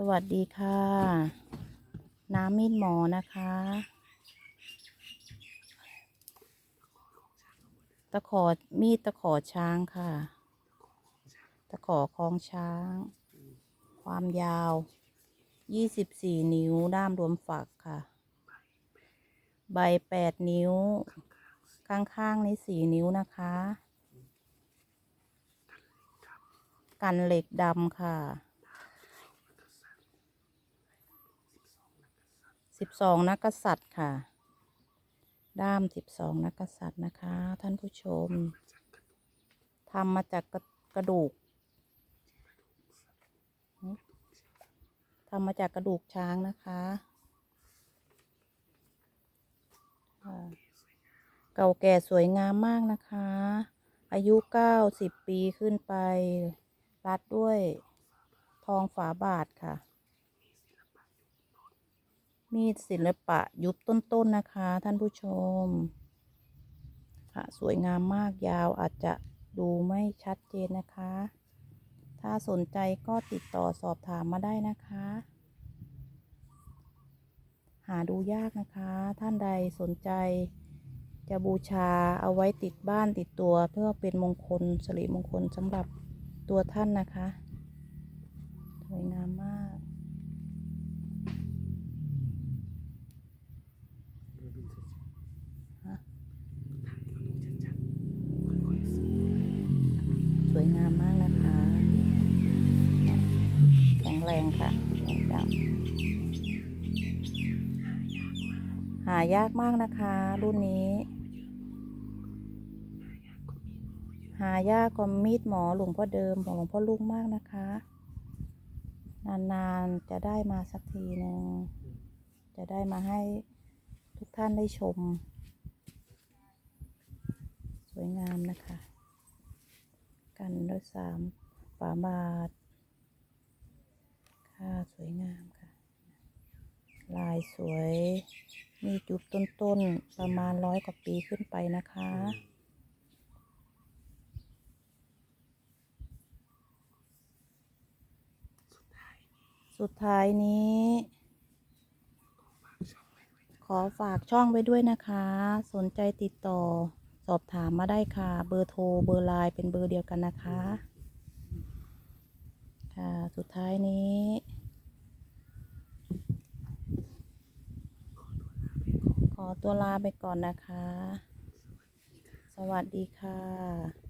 สวัสดีค่ะ น้ำมีดหมอนะคะ ตะขอมีดตะขอช้างค่ะ ตะขอคล้องช้าง ความยาว24นิ้วด้ามรวมฝักค่ะ ใบ8นิ้ว ข้างๆนี้4นิ้วนะคะ กันเหล็กดำค่ะ สิบสองนักกษัตริย์ค่ะ ด้ามสิบสองนักกษัตริย์นะคะ ท่านผู้ชมทำมาจากกระกระดูกทำมาจากกระดูกช้างนะคะะเก่าแก่สวยงามมากนะคะ อายุเก้าสิบปีขึ้นไป รัดด้วยทองฝาบาทค่ะ มีดศิลปะยุคต้นๆนะคะ ท่านผู้ชม ค่ะ สวยงามมากยาวอาจจะดูไม่ชัดเจนนะคะ ถ้าสนใจก็ติดต่อสอบถามมาได้นะคะ หาดูยากนะคะ ท่านใดสนใจจะบูชาเอาไว้ติดบ้านติดตัวเพื่อเป็นมงคลสิริมงคลสำหรับตัวท่านนะคะ สวยงามมาก แรงค่ะแข็งดำหายากมากนะคะ รุ่นนี้ หายากกว่ามีดหมอหลวงพ่อเดิมของหลวงพ่อลุงมากนะคะ นานๆจะได้มาสักทีหนึ่งจะได้มาให้ทุกท่านได้ชม สวยงามนะคะ กันด้วยสามฝาบาท ค่ะ สวยงามค่ะ ลายสวย มีจุดต้นๆ ประมาณร้อยกว่าปีขึ้นไปนะคะ สุดท้ายนี้ ขอฝากช่องไว้ด้วยนะคะ สนใจติดต่อสอบถามมาได้ค่ะ เบอร์โทร เบอร์ไลน์เป็นเบอร์เดียวกันนะคะ ค่ะ สุดท้ายนี้ ขอ ตัวลาไปก่อนนะคะ สวัสดีค่ะ